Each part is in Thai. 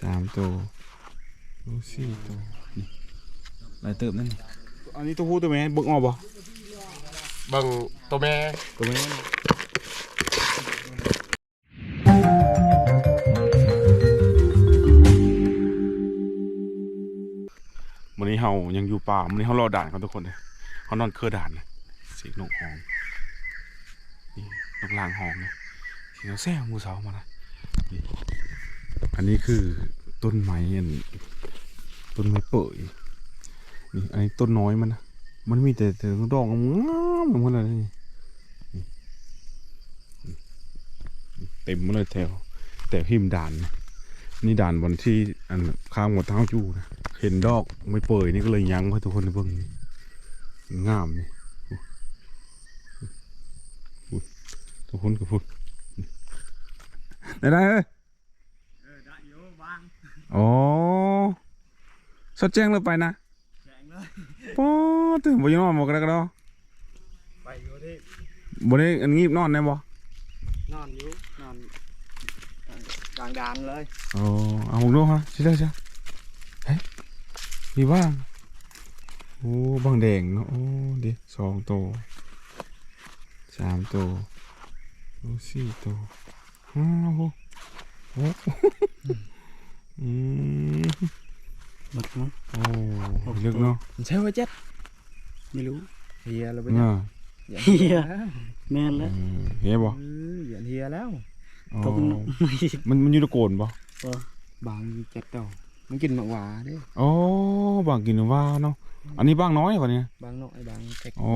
สามตัวโอ้สี่ตัวนี่ลายเติบนั่นนี่อันนี้ตัวผู้ตัวแม่เบิ่งออกบ่เบิ่งตัวแม่ตัวแม่วันนี้เฮายังอยู่ป่าวันนี้เฮารอด่านกันทุกคนเลยเฮานอนเครือด่านนะเสียงนกหองนี่นกลางหองนะเสียงแซ่มูเสามานะนี่ อันนี้คือต้นไม้อันต้นไม้เปิดนี่อันนี้ต้นน้อยมันนะมันมีแต่แต่ดอกงามๆหมดเลยนี่เต็มมาเลยแถวแต่พิมด่าน นี่ด่านบนที่อันข้างหมดเท้าจูนะเห็นดอกไม่เปิดนี่ก็เลยยั้งให้ทุกคนเบิ่งนี่งามนี่ทุกคนก็พูดได้ได้ เอ้ยอ๋อสดแจ้งเลยไปนะป๊อดถึงบ่อยังนอนบ่กระดกกระดอไปอยู่ที่บ่ได้อันงีบนอนได้บ่นอนอยู่นอนกลางดานเลยอ๋อเอาผมดูฮะใช่ได้ใช่เฮ้ยมีบ้างโอ้บางแดงเนาะโอ้ดิสองตัวสามตัวโอ้สี่ตัวอ้าวโหโอ้ อืมหมดมั้งโอ้ลึกเนาะใช่ว่าเจ็ดไม่รู้เฮียเราไปน่าเฮียแม่นเอแล้วอเฮ้ยบ่เอออย่าเฮียแล้วอ๋อตกมันมันอยู่ตะโกนบ่บางเจ็ดดอกมันกินหมากหวาเด้อ๋อบางกินว่าเนาะอันนี้บางน้อยกว่านี้บางน้อยบางเทคอ๋อ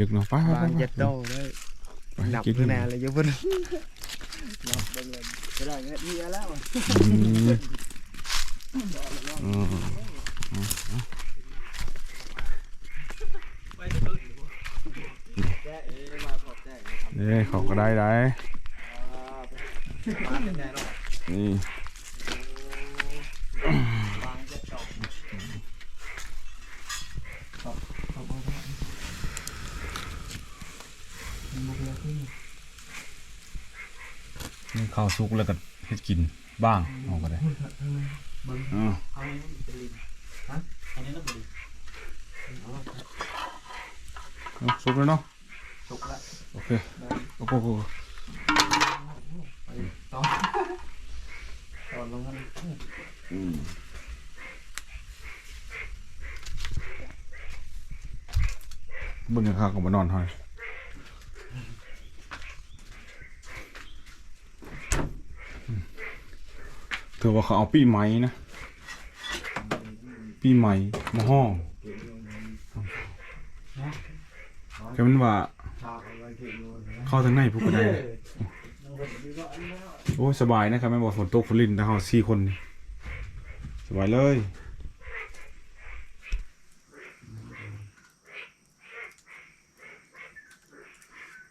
ลึกเนาะไปไปไปบางไปเจ็ดดอกได้ไปหนับกินคือแน่เลยเยอะเพิ่นหนับเบิ่งเลยจะได้เงี้ยเฮียแล้วนี่เขาก็ได้ได้นี่นี่ ข้าวซุกแล้วก็เฮ็ดกินบ้างเอาก็ได้อ่าสุกแล้วเนาะสุกแล้วโอเคโอ้โหตอนตอนลงกันอืมเบิ่งข้าวก็มานอนห้อื เธอว่าเขาเอาปีใหม่นะ ปีใหม่มาห้องแค่มันว่า เข้าทางในพวกก็ได้โอ้สบายนะครับแม่บอกฝนตกฝนลินนะฮะสี่คนนี่สบายเลย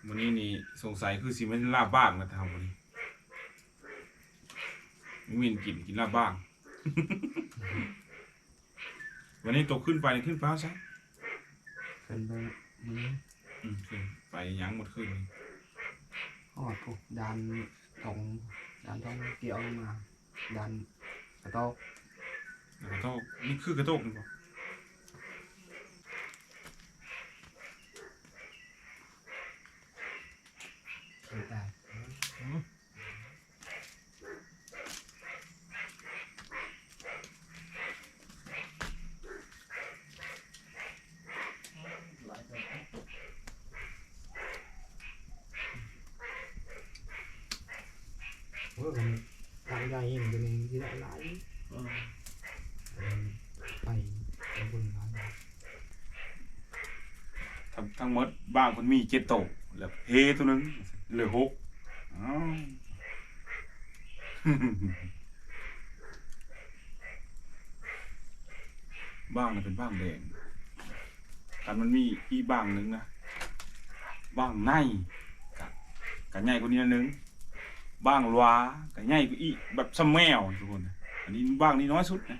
วันนี้นี่สงสัยคือสิมันลาบบ้างนะทำวันนี้ ไม่มีกินกินลาบบ้าง วันนี้ตกขึ้นไปขึ้นฟ้าใช่ขึ้นไปมันอืมขึ้นไปยั้งหมดขึ้นหอดปุ๊บดันตรงดันต้องเกี่ยวมา ดันกระโตกแล้วก็ต้องนี่คือกระโตกนี่ป่ะได้ โอ้ยผมทำได้เห็นเป็นที่ได้หลายไปไปบนร้าน ทั้งทั้งหมดบ้างคน มีเจ็ดโตวแล้วเฮตัวนึงเหลือหกอ้าวบ้างนะเป็นบ้างแดงกันมันมีอีบ้างหนึ่งนะบ้างในกับกับใหญ่กว่านี้นึงบ้างลวากับใหญ่กว่าอีแบบสมแมวทุกคนอันนี้บ้างนี้น้อยสุดนะ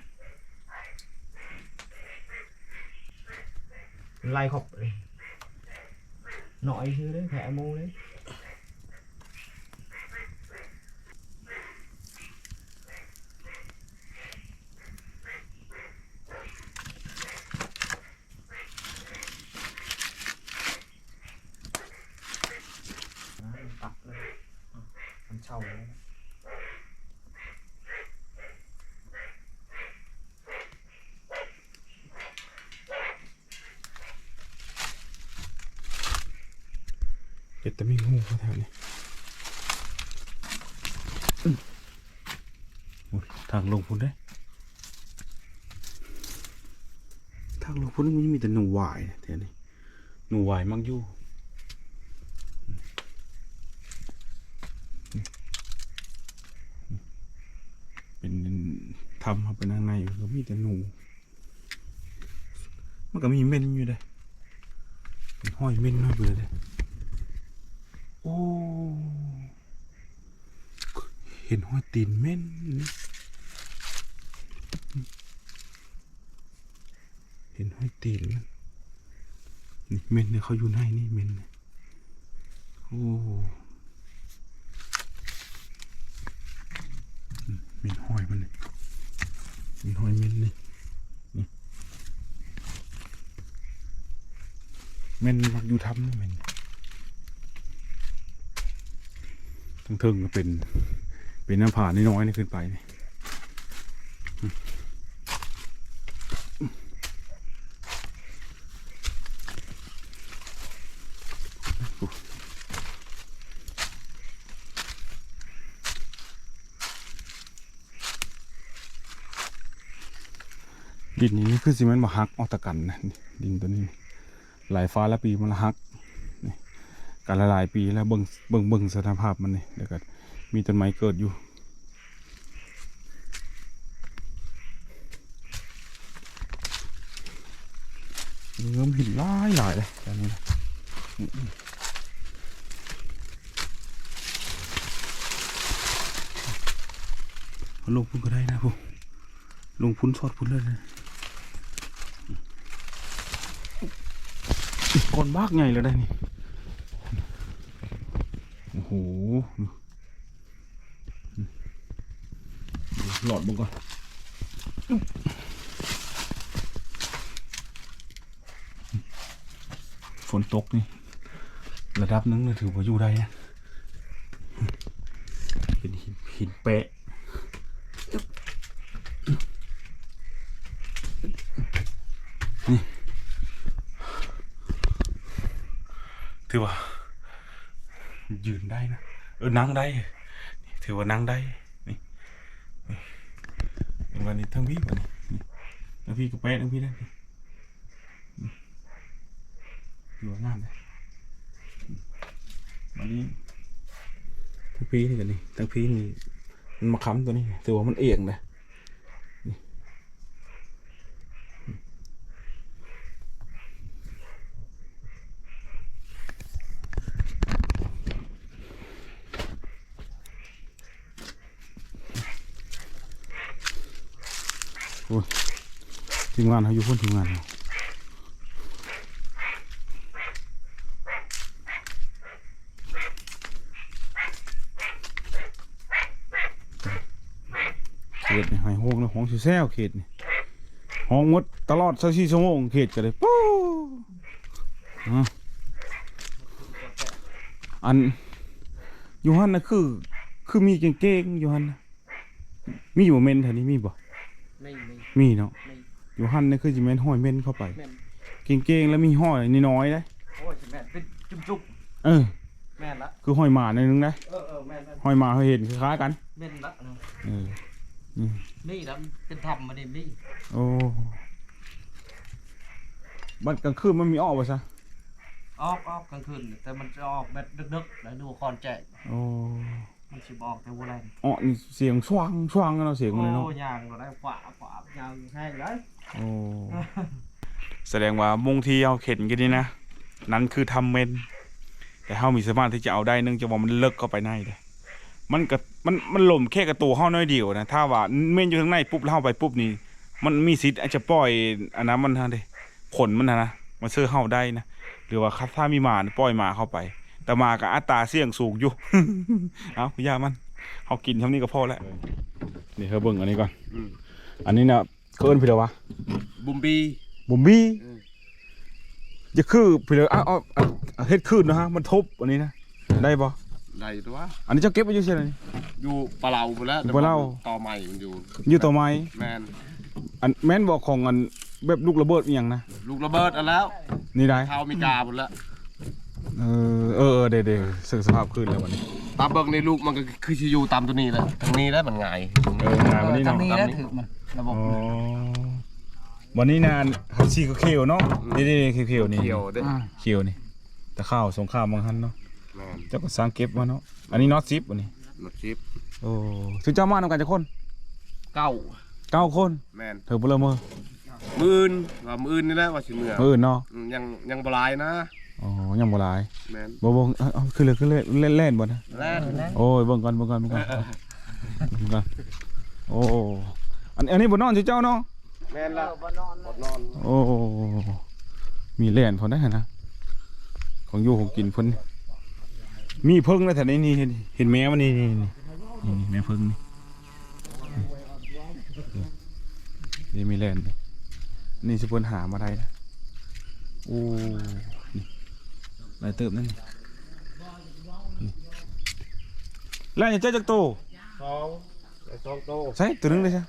ไล่ขอบเลย หน่อยคือ đấy thẻ mô đấy เช่าเลย เห็ดแต่มีงูเขาแถวนี้อื้อโอ้ยทางลงพุ่นได้ ทางลงพุ่นนี่มันมีแต่หนูหวายนะแถวนี้หนูหวายมักอยู่เป็นทำเอาไปนางในก็มีแต่หนู มันก็มีเม่นอยู่เลยเป็นห้อยเม่นห้อยเบื่อเลย โอ้ เห็นห้อยตีนเม่นเห็นห้อยตีนมันนี่เม่นเนี่ยเขาอยู่ในนี่เม่นโอ้เม่นห้อยมันเนี่ยเม่นห้อยเม่นนี่เม่นมักอยู่ทำนี่เม่นทั้งเทิงก็เป็น เป็นน้ำผ่านน้อยๆนี่ขึ้นไปนี่ดินนี้คือสิมันมาหักออกตะกันนะดินตัวนี้ หลายฟ้าและปีมันละหักการละลายปีแล้วเบิ่งเบิ่งเบิ่งสภาพมันนี่เดี๋ยวก็ มีต้นไม้เกิดอยู่เงิมหินลายหลายเลยตอนนี้นะลงพุ่นก็ได้นะพวกลงพุ่นสอดพุ่นเลยนะก้อนบากใหญ่เลยได้นี่ โอ้โห หลอดมันก่อนฝนตกนี่ระดับนึงเลยถือว่าอยู่ได้นะเป็นหินหินเป๊ะนี่ถือว่ายืนได้นะเออนั่งได้ ถือว่านั่งได้ วันนี้ทั้งพี่วันนี้ทั้งพี่กับแป๊ะทั้งพี่ได้ดูงามเลยวันนี้ทั้งพี่นี่กันนี่ทั้งพี่นี่มันมาค้ำตัวนี้ตัวมันเอียงเลย ทีมงานเขาอยู่พ้นทีมงานเขาเขตนี่ให้ห้องนะห้องสิแซวเขตนี่ห้องหมดตลอด24ชั่วโมงเขตก็เลยปู้อะอันยู่หันนะคือ คือมีเก่งๆยู่หันนะมีอยู่เมนแถวนี้มีบ่ไม่ไม่ มีเนาะไม่อยู่หันนี่คือจะแม่นห้อยเม่นเข้าไป แม่นเก่งๆแล้วมีห้อยนิดน้อยๆได้ โอ้ยแม่นเป็นจุ๊บจุ๊บเออ แม่นละคือห้อยหมาหนอยนึงนะเออเออแม่นละห้อยหมาเขาเห็นคล้ายๆกัน แม่นละเนาะเออนี่แล้วเป็นทำมาดินี่โอ้บัดกลางคืนมันมีอ้อป่ะซะออกออกกลางคืน แต่มันจะออกแบบดึกๆแล้วดูคอนแจกโอ้ มันสิบออกแต่วัวแรงอ้อนี่เสียงช่วงช่วงกันเนาะเสียงมันเลยเนาะโอ้ยางเราได้ขวาขวายางแห้งเลยโอ้แสดงว่ามุ่งที่เอาเข็นกันนี่นะนั้นคือทำเมนแต่เฮามีสามารถที่จะเอาได้เนื่องจากว่ามันเลิกเข้าไปในเด้มันก็มันมันหล่มแค่กระตูเฮาน้อยเดียวนะถ้าว่าเมนอยู่ข้างในปุ๊บแล้วเฮาไปปุ๊บนี่มันมีสิทธิ์อาจจะปล่อยอันนั้นมันฮะเด้ผลมันนะนะมันเสื้อเฮาได้นะหรือว่าถ้ามีหมานี่ปล่อยหมาเข้าไป แต่หมากับอัตราเสี่ยงสูงอยู่ เอาอย่ามันเฮากินเท่านี้ก็พอแล้วนี่เฮาเบิ่งอันนี้ก่อนอันนี้นะเขาเอิ้นพี่เดาวะบุมบีบุมบี้อืมจะคือพี่เดาอ้าวอ้าวอ้าวเฮ็ดขึ้นนะฮะมันทบอันนี้นะได้ปะได้ตัวอันนี้เจ้าเก็บไว้อยู่ใช่ไหมอยู่ปลาเหลาไปแล้วปลาเหลาต่อใหม่มันอยู่อยู่ต่อไม้แมนอันแม่นบอกของอันแบบลูกระเบิดอหย่างนะลูกระเบิดอันแล้ว นี่ได้เท้ามีกาหมดแล้ว เออเออเดี๋ยวเดี๋ยวสึกสภาพขึ้นแล้ววันนี้ตามเบิกในลูกมันก็คือชิอยูตามตัวนี้แหละทางนี้แล้วมันง่ายเอองานวันนี้เนาะทำนี้แล้วถึกมันระบบอ๋อวันนี้นานหัดซีก็เขียวเนาะนี่นี่เขียวเขียวนี่เกี่ยวเด้อ่าเขียวนี่ตะข้าวสงครามบางฮันเนาะแมนเจ้าก็สร้างเก็บมาเนาะอันนี้น็อตซิปวันนี้หนดชิปโอ้ถึงเจ้ามานำกันจะคนเก้าเก้าคนแมนเธอเบลอเมอมื่นว่ามื่นนี่แหละว่าสิเมื่อเออเนาะ มยังยังบหลายนะ อ๋อยังบ่หลายแมนบ่บ่เอาเอาขึ้นเลยขึ้นเลยเล่นเล่นบ่นะแล่นโอ้ยเบิ่งก่อนเบิ่งก่อนเบิ่งก่อนเบิ่งก่อนโอ้อันอันนี้บ่นอนสิเจ้าเนาะแมนละบดนอนโอ้มีแล่นพอได้นะของอยู่ของกินเพิ่นมีเพิ่งนะแถวนี้นี่เห็นเห็นแมวมันนี่นี่นี่นี่นี่แม่เพิ่งนี่นี่มีแล่นนี่นี่สิเพิ่นหามาได้นะโอ้นี่ห ลายเติบนั่นนี่นี่แล้วอย่าเจ๊จักโตสองไอ้สองโตใช่ตัวนึงเลยใช่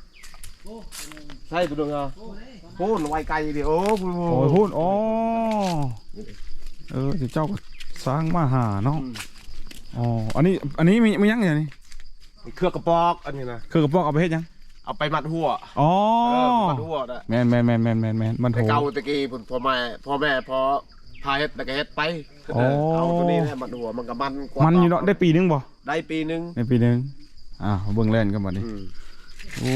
ใช่ตัวเดียวเหรอโอ้หนไวไกลดิโอ้พูดโอ้ยพูดอ๋อเออสิเจ้าก็สร้างมาหาเนาะอ๋ออันนี้อันนี้มีมียังไงนี่เครือกระปอกอันนี้นะคือกระป๋องเอาไปเฮ็ดยังเอาไปมัดหัวอ๋อเออมัดหัวนะแมนแมนแมนแมนแมนแมนมันโถแต่เก่าตะกี้ผมพ่อแม่พ่อแม่พอ พาเฮ็ดแต่ก็เฮ็ดไปอ๋อ เอาตัวนี้แหละมัดหัวมันก็มันกว่ามันอยู่เนาะได้ปีนึงบ่ได้ปีหนึงได้ปีนึงอ่าเบิ่งแล่นกันบัดนี้อืมโอ้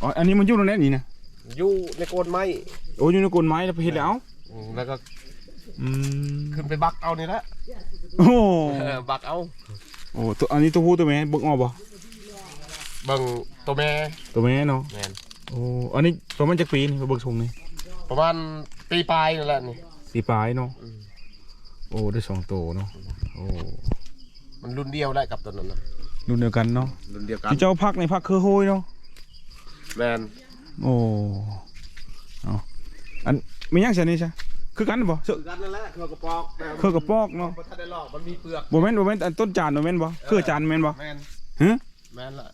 อ๋ออันนี้มันอยู่ตรงนี้นี่นะอยู่ในโกนไม้โอ้อยู่ในกลไม้แล้วไปเฮ็ดแล้วอืมแล้วก็อืมขึ้นไปบักเอานี่แหละโอ้เออบักเอาโอ้ตัวอันนี้ตัวผู้ตัวแม่เบิ่งออกบ่เบิ่งตัวแม่ตัวแม่เนาะแม่นโอ้อันนี้ประมาณจักปีนี่เบิ่งทรงนี่ประมาณ ปีปลายนั่นแหละนี่ปีปลายเนาะอืม โอ้ได้สองตัวเนาะโอ้มันรุ่นเดียวได้กับตัวนั้นนะรุ่นเดียวกันเนาะรุ่นเดียวกันที่เจ้าพักในพักคือโฮยเนาะแม่นโอ้เอาอันไม่ยังเสียนี่ใช่คือกันบ่เสื้อคือกันนั่นแหละเครือกระปอกแต่คือกระปอกเนาะบ่ทันได้ลอกมันมีเปลือกบ่แม่นบ่แม่นอันต้นจานบ่แม่นบ่คือจานแม่นบ่แม่นฮะแม่นละ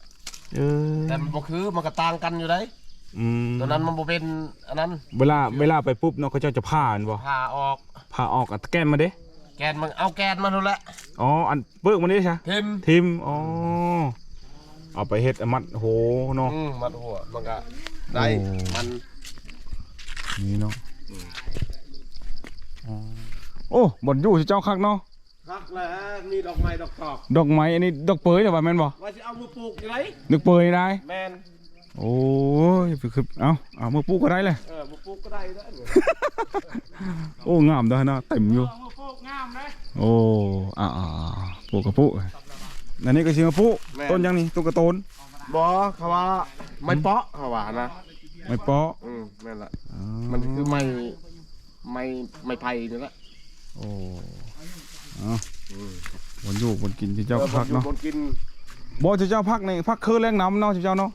เออแต่มันบ่คือมันก็ต่างกันอยู่ได้ อืมตัวนั้นมันบ่เป็นอันนั้นเวลาเวลาไปปุ๊บเนาะเขาเจ้าจะผ่าอันบ่ผ่าออก ผ่าออกอัดแก้นมาเด้แกนมันเอาแกนมันนู่นแหละอ๋ออันเปิกมันเด้ใช่ทิมทิมอ๋อเอาไปเฮ็ดอันมัดโหเนาะอืมมันหัวมันก็ได้โอ้มันนี่เนาะอ๋อโอ้บ่อยู่สิเจ้าคักเนาะรักแล้วมีดอกไม้ดอกตอกดอกไม้อันนี้ดอกเปยแต่ว่าแม่นบ่ว่าสิเอามาปลูกอยู่ไหนดอกเปยได้แม่น โอ้ยคือเอาเอามือปลูกก็ได้เลยเออมาปลูกก็ได้เด้อโอ้งามเด้อนะเต็มอยู่เอามาปลูกงามนะโอ้อ่าอ่าปลูกกระปุกอันนี้ก็ชิมกระปุกแม่นต้นยังนี่ต้นกระโตนบ่เขาว่าไม่เปาะเขาว่านะไม่เปาะอืมแม่นละอ๋อมันคือไม่ไม่ไม่ไผ่นี่แหละโอ้เอาบนอยู่บนกินที่เจ้าพักออเนาะคนกินบ่ที่เจ้าพักในพักคือแรงน้ำเนาะที่เจ้าเนาะ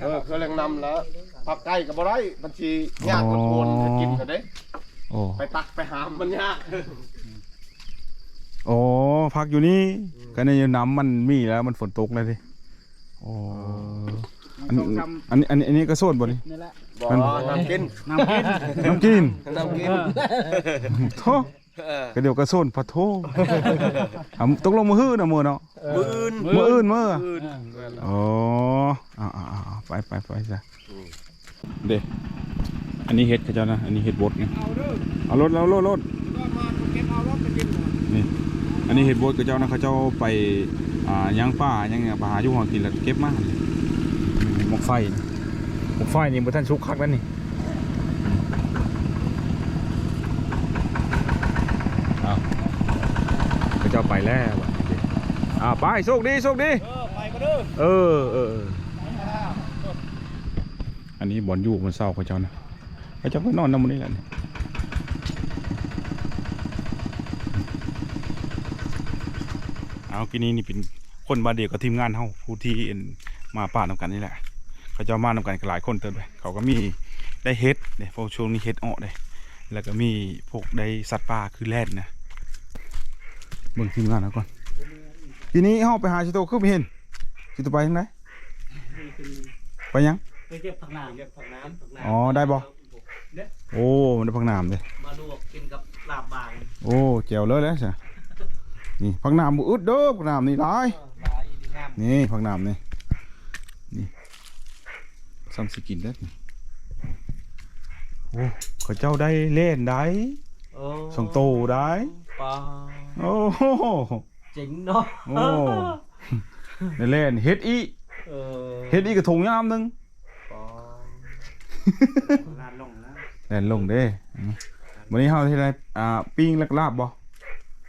เออเครื่องแรงนำแล้วผักไก่ก็บ่ได้บัญชียากมันโคนให้กินกันเด้โอ้ไปตักไปหามมันยากโอ้พักอยู่นี่ก็ในน้ำมันมีแล้วมันฝนตกเลยดิโอ้อันอันนี้อันนี้อันนี้ก็โซนบ่นี่นี่แหละบ่มันน้ำกินน้ำกินน้ำกินน้ำกินโท ก็เดี๋ยวก็โซนพะโททำตกลงมือฮื้อนะมือเนาะมืออื่นมืออื่นมืออื่นอ๋ออ่าอ่าอ่าไปไปไปจ้ะเด็อันนี้เห็ดเขาเจ้านะอันนี้เห็ดบดไงเอารถแล้วรถรถนี่อันนี้เห็ดบดเขาเจ้านะเขาเจ้าไปอ่าย่างป่าย่างเนี่ยไปหาอยู่หัวกินแล้วเก็บมาหมกไฟนี่หมกไฟนี่บ่ท่านชุกคักแล้วนี่เอาเขาเจ้าไป แล้วอ่าไปโชคดีโชคดีเออเออเอออันนี้บอลยู่บนเสาเขาเจ้านะเขาเจ้าก็นอนน้ำมันนี่แหละเอากินนี้นี่เป็นคนบาดเดียวกับทีมงานเฮาผู้ที่มาป่านำกันนี่แหละ เขาจ้ามานำกันหลายคนเติมไปเขาก็มีได้เฮ็ดเนี่ยพวกช่วงนี้เฮ็ดออกเลยแล้วก็มีพวกได้สัตว์ป่าคือแรดนะ บิ่งทีมงานเอาก่อนทีนี้เฮาไปหาชิโตคือบ่เห็นชิโตไปทางไหนไปยังไปเก็บผักน้ำเก็บผักน้ำผักน้อ๋อได้บ่โอ้มันได้พักน้ำเด้ำมาลวกกินกับลาบบางโอ้แจ๋วเลยแล้วใช่นี่พักน้ำบุอึดเด้อพักน้ำนี่หลายลายดีงามนี่พักน้ำนี่นี่ซ้ำสิกินได้อนี่โอ้เขาเจ้าได้เล่นได้โอ้ส่งโตได้ ปลาโอ้โหเจ๋งเนาะโอ้ได้เล่นเฮ็ดอีเออเฮ็ดอีกระทงยามหนึงปลาลานลงนะแล่นลงเด้อืมวันนี้เฮาที่ไรอ่าปิ้งแล้วก็ลาบบ่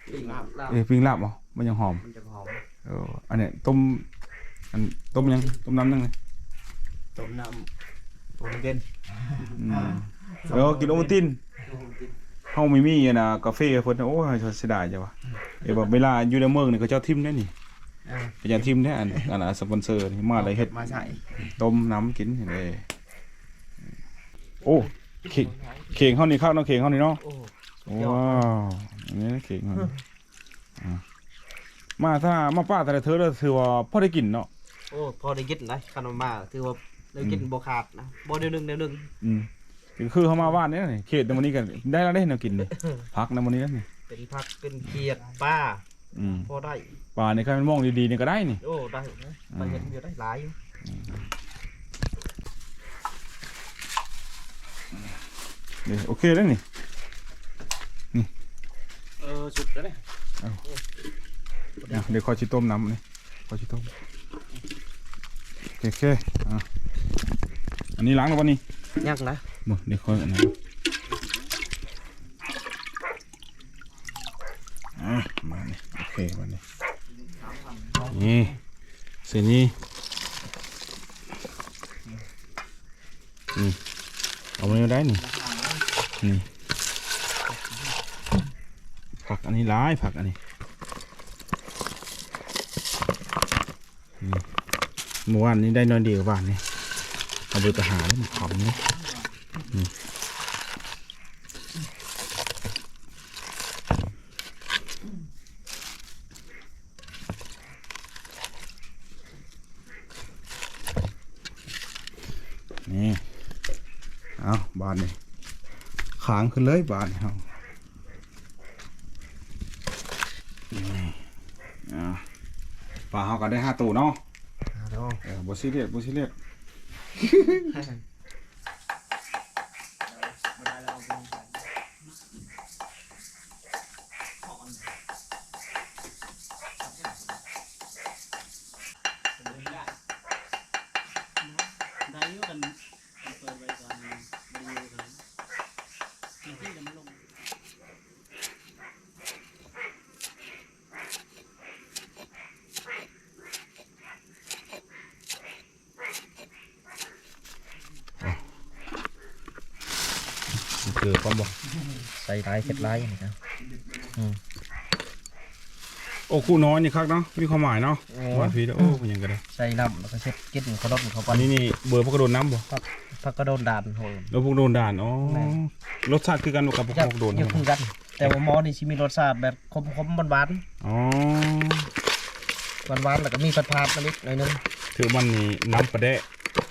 ปิ้งลาบลาบเอ้ยปิ้งลาบบ่มันยังหอม มันจะหอมเอออันเนี้ยต้มอันต้มยังต้มน้ำยังไงต้มน้ำต้มเย็นอืมเออกินโอวัลติน เฮาไม่มีอะนะกาแฟเพิ่นโอ้ยเสียดายจังวะเอ้ยแบบเวลาอยู่ในเมืองนี่เขาเจ้าทิมแน่นี่อ่าเขาเจ้าทิมแน่อันอันน่ะสปอนเซอร์นี่มาอะไรเฮ็ดมาใส่ต้มน้ำกินเห็นเด้โอ้เข่งเข่งเฮานี่ข้าวเนาะเข่งเฮานี่เนาะโอ้ว้าวอันนี้เข่งเฮานี่อะมาถ้ามาป้าแต่ละเธอแล้วถือว่าพอได้กินเนาะโอ้พอได้กินนะขนมมาถือว่าได้กินบ่ขาดนะบ่เดียวหนึงเดียวหนึงอืม คือคือเขามาบ้านนี่นี่เขตในวันนี้กันได้แล้วได้แนวกินเลยพักในวันนี้แล้วนี่เป็นผักเป็นเขียดป้าอืมพอได้ปลาในข้าวมองดีๆนี่ก็ได้นี่ โอ้ได้นะไปเห็นอยู่ได้หลายอยู่นี่โอเคแล้วนี่เออสุกแล้วเนี่ยอะเดี๋ยวขอชิต้มน้ำนี่ขอชิต้มโอเคโอเคอะอันนี้ล้างแล้ววันนี้ ยังนะ บ่เดี๋ยวค่อยนนั้นอะมานี่โอเคมานี่นี่เส้นนี้นี่เอามาได้นี่นี่ผักอันนี้ร้ายผักอันนี้นี่เมื่อวานนี้ได้นอนเดียวบ้านนี่เอาไปหาแล้วมันขำนี่ นี่เอาบานนี่ขางขึ้นเลยบานนี่เอานี่อ่าปลาเขาก็ได้ห้าตัวเนาะเดี๋ยวเออบซีเรียสบซีเรียส เกิดความบอกใส่ลายเข็ดลายอย่างนี้ครับโอ้คู่น้อยนี่ครับเนาะมีความหมายเนาะวันพีโอ้เป็นหยังก็ได้ใส่น้ำแล้วก็เช็ดกินเขาดนเขาอัปันนนี้นี่เบอร์พวกกระโดนน้ำบ่ผักกระโดนด่านโหยแล้วพวกโดนด่านอ๋อแม่รสชาติคือกันบ่กับพวกอยากพวกโดนอยากคือกัน แต่ว่าหมอนี่ชิมีรสชาติแบบคมคมๆหวานอ๋อหวานหวานๆแล้วก็มีผัดผัดๆมานิดหน่อยนึงถือมันนี่น้ำปลาแดะ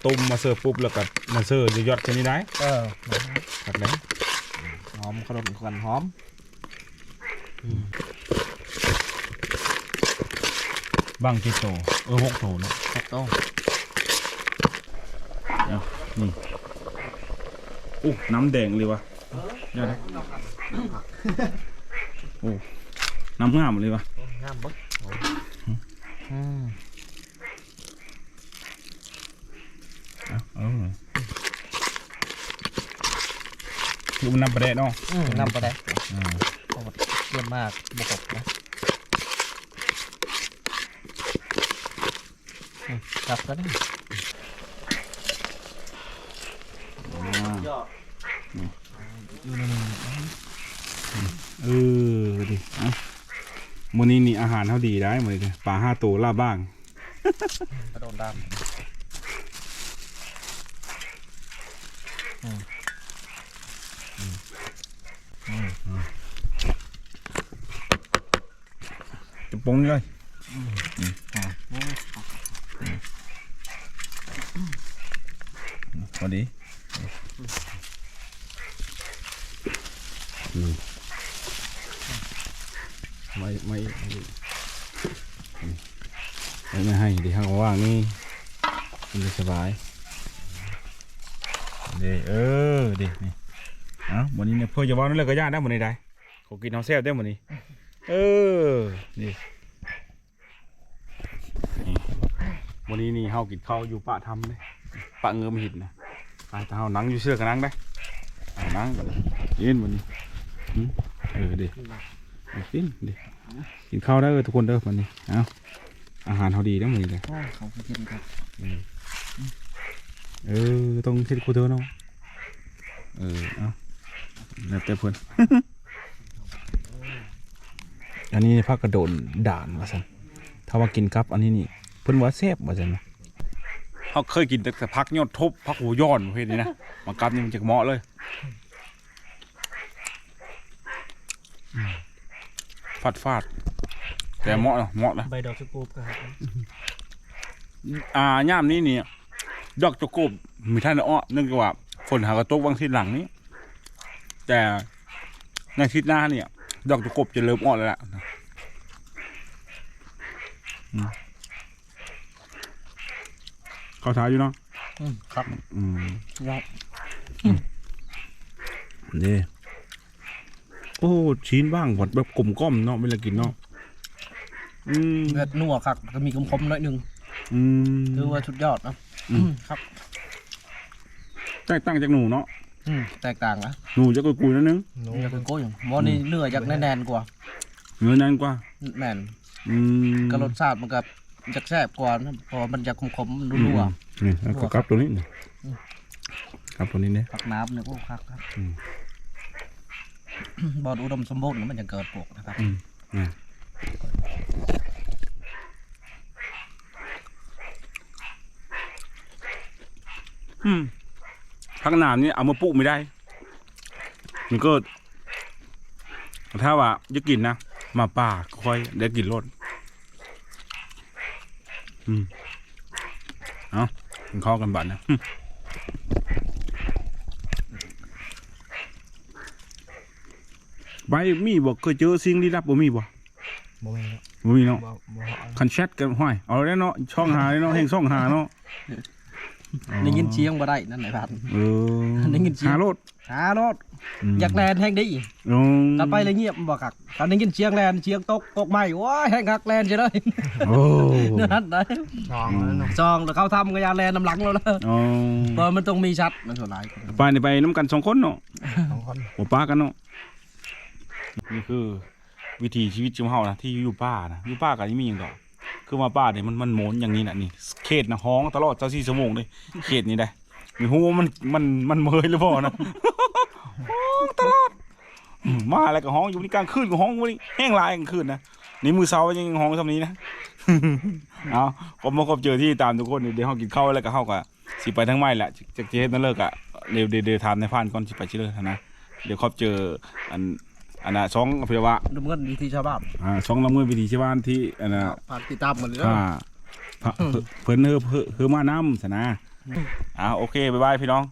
ต้มมาเสิร์ฟปุ๊บแล้วก็มาเสิร์ฟยอดแค่นี้ได้เออครับแล้ว หอมกระโดนกันหอมบางกี่โตเออหกโตเนาะครับต้องนี่อู้น้ำแดงเลยวะยอดเลยโอ้น้ำงามเลยวะงามบ่โอ้อืม เอาเอาเลย คือมันน้ำปลาแดะเนาะอืมนำไปได้อ่าโอ้เยี่ยมมากบกบนะอืมกลับก็ได้เออดิเอ้ามื้อนี้นี่อาหารเท่าดีได้มื้อนี้ปลาห้าตัวลาบบ้าง กระโดดดำ งเลยพอดีไม่ไม่ไม่ให้ดีข้างว่างนี่มันจะสบายเด้เออเด้นี่อ้าวันนี้เนี่ยเพื่อจะว่านั่นเลยก็ยากได้หมดนี่ได้ขอกินน้องแซ่บได้หมดนี้เออนี่ วันนี้นี่เฮากินข้าวอยู่ปะทำเลยปะเงือมหินนะไปแต่เฮานั่งอยู่เสื้อกันนั่งได้เอานั่งกันเลยยืนวันนี้หึเออเดีเอากินเดีกินข้าวได้เลยทุกคนเด้อวันนี้เอ้าอาหารเขาดีได้หมดนี้เลยโอ้เขาไปกินครับเออต้องเทศกูเธอเนาะเออเอาแล้วแต่เพื่อนอันนี้พักกระโดดด่านว่าสันถ้าว่ากินกับอันนี้นี่ เพิ่นว่าแซ่บว่าสันนะเขาเคยกินแต่พักยอดทบพักหัวย้อนประเภทนี้นะมากับนี่มันจะเหมาะเลยอืมฟาดฟาดแต่เหมาะเนาะเหมาะนะใบดอกสกูปครับอ่าย่ามนี้เนี่ยดอกตะกบมีท่านอ้อเนื่องจากว่าฝนหากระตกบางทีหลังนี้ แต่ในอาทิศหน้าเนี่ย ดอกตะกบจะเริ่มอ้อแล้วล่ะอืม เข้าท้ายอยู่เนาะครับอืมยอดนี่โอ้ชิ้นบ้างหวดแบบกลมก้อมเนาะเวลากินเนาะอืมเลือดนัวครับก็มีคมๆหน่อยหนึงอืมถือว่าสุดยอดนะอืมครับ แตกต่างจากหนูเนาะอืมแตกต่างนะหนูจะกุยๆนิดนึงอยากเป็นโก้อย่างมอนี่เนื้ออยากแน่นๆกว่าเนื้อแน่นกว่าแน่นอืมก็รสชาติมันก็ จะแซ่บกว่านะเพอมันจะขมๆนัวนี่แล้วก็กลับตัวนี้นี่อืมกลับตัวนี้เนี่ยๆผักน้ำเนี่ยโอ้คักครับอืมบอดอุดมสมบูรณ์มันจะเกิดปลูกนะครับอืมนี่อืมพักหนามนี่เอามาปลูกไม่ได้ มันก็ ถ้าว่าจะกินนะ มาป่าก็ค่อยได้กินรส อืมเอากินข้าวกันบัดนะอืมไปมีบ่เคยเจอสิ่งลี้ลับบ่มีบ่โมเมนต์บ่มีเนาะบ่บ่คันแชทกันห้อยเอาแล้วเนาะช่องหาเลยเนาะแห่งช่องหาเนาะ ได้ยินเสียงบ่ได้นั่นไหนพันเออได้ยินเสียงหารถหารถอยากแลนแห้งดีอืมกันไปเลยเงียบบ่คักกันได้ยินเสียงแลนเสียงตกตกใหม่ว้ายแห้งคักแลนจะเลยโอ้นั่นได้ซองแล้วเนาะซองแล้วเขาทำก็ยาแลนน้ำหลังแล้วนะอ๋อเพราะมันต้องมีชัดมันส่วนหลายไปนี่ไปน้ำกันสองคนเนาะสองคนหัวป้ากันเนาะนี่คือวิถีชีวิตชุมเฮานะที่อยู่ป่านะอยู่ป่ากันนี่มีอย่างดอก คือมาป่าเนี่ยมันมันหมุนอย่างนี้นะนี่เขตนะห้องตลอดเจ้าสี่ชั่วโมงเลยเขตนี้ได้มีหูมันมันมันเมยหรือเปล่านะห้องตลอดมาอะไรก็ห้องอยู่นี่กลางคืนก็ห้องวันนี้แห้งลายกลางคืนนะนี่มือเสายังห้องทำนี้นะเอาก็มาคบเจอที่ตามทุกคนเดี๋ยวเขากินข้าวแล้วก็เข้ากับสิไปทั้งไม่แหละจากเจนั่นเลิกอะเดี๋ยวเดี๋ยวทานในพานก่อนสิไปชิเลิกนะเดี๋ยวครบเจออัน อันน่ะสองอภิวะดำเนินวิธีชาวบ้านอ่าสองลำเงินวิถีชาวบ้านที่อันน่ะฝากติดตามกันเลยนะอ่าพระเพิ่นเฮอเพิ่นเฮอมาน้ำสนะอ่าโอเคบ๊ายบายพี่น้อง